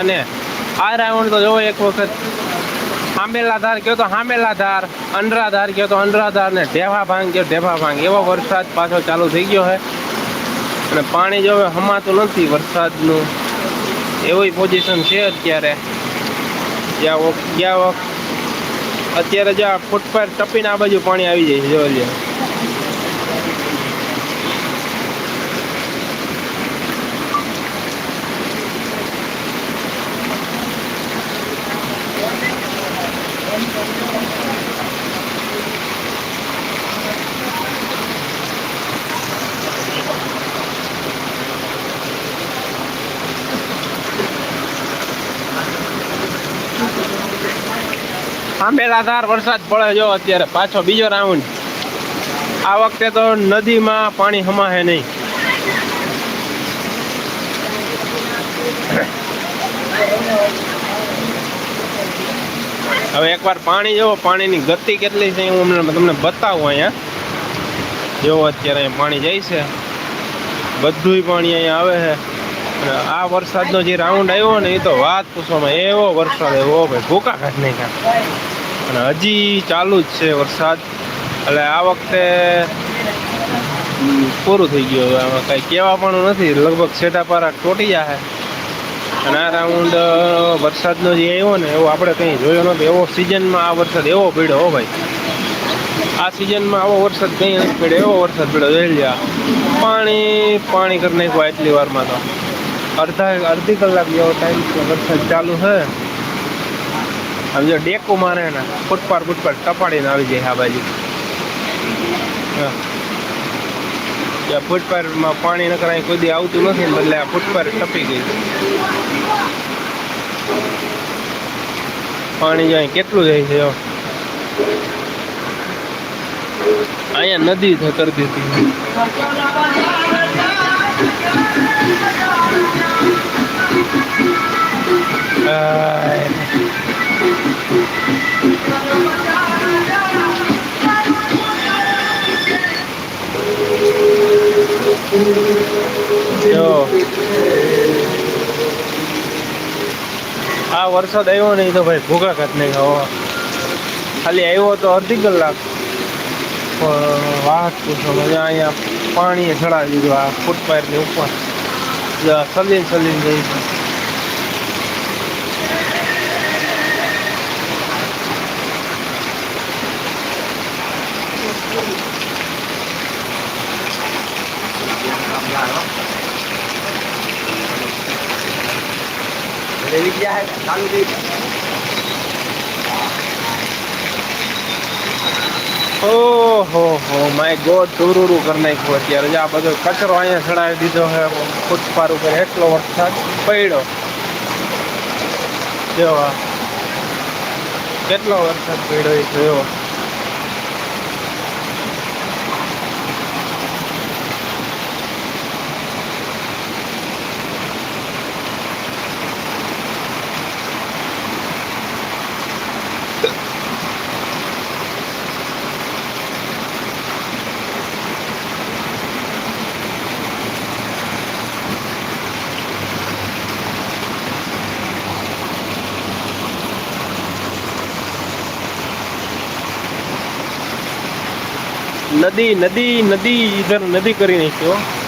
અને આ રાઉન્ડ તો જોવો એક વખત. હાંબેલા ધાર કયો તો હાંબેલા ધાર અંડરા કયો તો અંડરા ધાર ને ઢેફા ભાંગ કહો ઢેફા ભાંગ એવો વરસાદ પાછો ચાલુ થઈ ગયો છે. અને પાણી જો હમાતું નથી વરસાદનું. એવી પોઝિશન છે અત્યારે. જ્યાં ગયા વખત અત્યારે જો આ ફૂટ પર ટપીને આ બાજુ પાણી આવી જાય છે જો આંબેલાધાર વરસાદ પડે જો અત્યારે, પાછો બીજો રાઉન્ડ આ વખતે તો નદીમાં પાણી હમાહે નહીં. હવે એકવાર પાણી જોવો, પાણીની ગતિ કેટલી છે હું તમને બતાવું અહીંયા. જેવો અત્યારે અહીંયા પાણી જાય છે. બધુંય પાણી અહીંયા આવે છે. અને આ વરસાદનો જે રાઉન્ડ આવ્યો ને, એ તો વાત પૂછવામાં એવો વરસાદ એવો ભાઈ, ભૂકા કાઢ નાખ્યા. અને હજી ચાલુ જ છે વરસાદ. એટલે આ વખતે પૂરું થઈ ગયું હવે. આમાં કાંઈ કહેવા પણ નથી. લગભગ સેટાપારા તૂટી જાય અને આ રાઉન્ડ વરસાદનો જે આવ્યો ને, એવો આપણે કંઈ જોયો નહોતો એવો સિઝનમાં આ વરસાદ એવો પડ્યો હો ભાઈ. આ સિઝનમાં આવો વરસાદ કંઈ નથી પડ્યો. એવો વરસાદ પડ્યો. જોઈ લ્યા. પાણી પાણી કરી નાખ્યું એટલી વારમાં તો. અડધા, અડધી કલાક જેવો ટાઈમ વરસાદ ચાલુ છે. આમ જો ડેકો મારે ને ફૂટપાર ફૂટપાર ટપાડીને આવી જાય આ બાજુ. ત્યાં ફૂટપારમાં પાણી નકર અહીં કોઈ આવતું નથી ને બદલે આ ફૂટપાર ટપી ગઈ પાણી જાય કેટલું જાય છે જો અહીંયા નદી કરી દીધી. જો. આ વરસાદ આવ્યો નહીં તો ભાઈ ભૂગા ખાત નહીં ખાવા ખાલી આવ્યો તો અડધી કલાક. પણ વાહક પૂછો મજા અહીંયા પાણીએ ચડાવી દીધું આ ફૂટપાથની ઉપર. સલીન સલીન જઈ છે ઓહો હો, માય ગોડ ટુરુરુ કરી નાખ્યું અત્યારે. આ બધો કચરો અહીંયા ચડાવી દીધો છે ફૂટપાર ઉપર એટલો વરસાદ પડ્યો. જેવા કેટલો વરસાદ પડ્યો એ જોયો. નદી નદી નદી ઇધર નદી કરી નાખ્યો.